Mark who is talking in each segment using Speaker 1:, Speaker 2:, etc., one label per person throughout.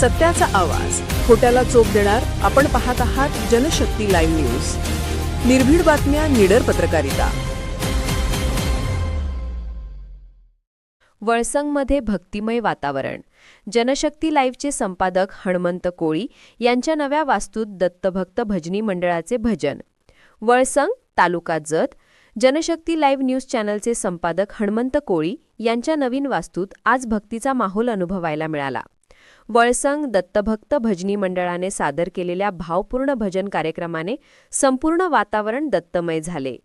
Speaker 1: सत्याचा आवाज. खोट्याला चोप देणार आपण पाहत आहात जनशक्ती लाईव्ह न्यूज. निर्भीड बातम्या निडर पत्रकारिता.
Speaker 2: वळसंगमध्ये भक्तिमय वातावरण. जनशक्ती लाईव्हचे संपादक हणमंत कोळी यांच्या नव्या वास्तूत दत्तभक्त भजनी मंडळाचे भजन. वळसंग तालुका जत. जनशक्ती लाईव्ह न्यूज चॅनलचे संपादक हणमंत कोळी यांच्या नवीन वास्तूत आज भक्तीचा माहोल अनुभवायला मिळाला. वळसंग दत्तभक्त भजनी मंडळाने सादर केलेल्या भावपूर्ण भजन कार्यक्रमाने संपूर्ण वातावरण दत्तमय झाले.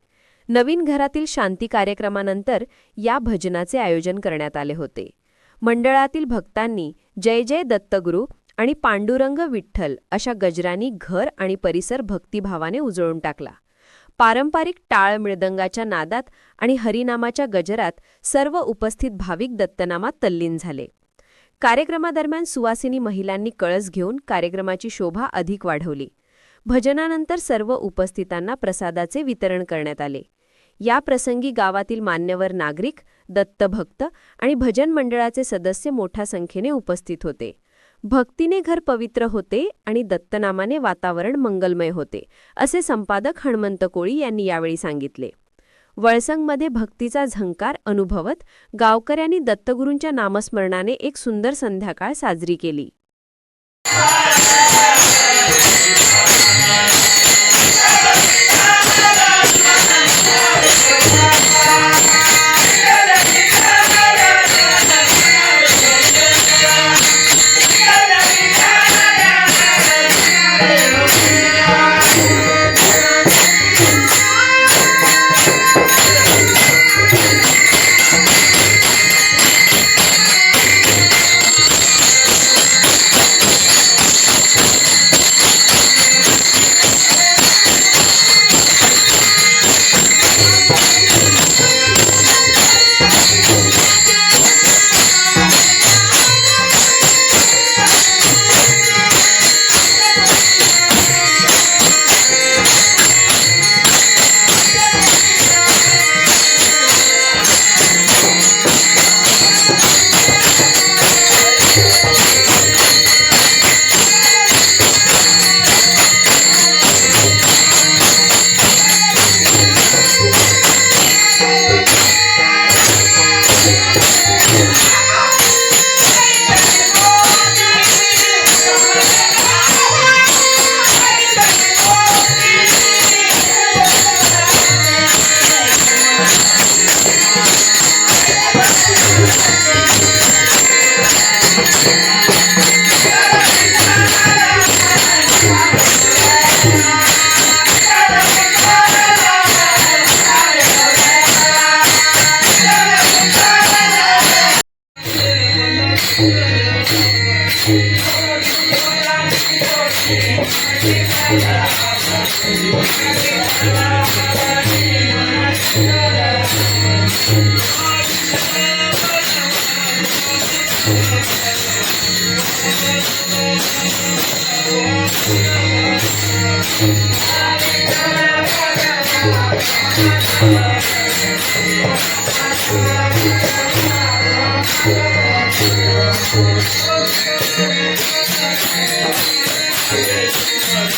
Speaker 2: नवीन घरातील शांती कार्यक्रमानंतर या भजनाचे आयोजन करण्यात आले होते. मंडळातील भक्तांनी जय जय दत्तगुरू आणि पांडुरंग विठ्ठल अशा गजरांनी घर आणि परिसर भक्तिभावाने उजळून टाकला. पारंपरिक टाळ मृदंगाच्या नादात आणि हरिनामाच्या गजरात सर्व उपस्थित भाविक दत्तनामात तल्लीन झाले. कार्यक्रमादरम्यान सुवासिनी महिलांनी कळस घेऊन कार्यक्रमाची शोभा अधिक वाढवली. भजनानंतर सर्व उपस्थितांना प्रसादाचे वितरण करण्यात आले. या प्रसंगी गावातील मान्यवर नागरिक दत्तभक्त आणि भजन मंडळाचे सदस्य मोठ्या संख्येने उपस्थित होते. भक्तीने घर पवित्र होते आणि दत्तनामाने वातावरण मंगलमय होते असे संपादक हणमंत कोळी यांनी यावेळी सांगितले. वळसंगमध्ये भक्तीचा झंकार अनुभवत गावकऱ्यांनी दत्तगुरूंच्या नामस्मरणाने एक सुंदर संध्याकाळ साजरी केली.
Speaker 3: Yeah.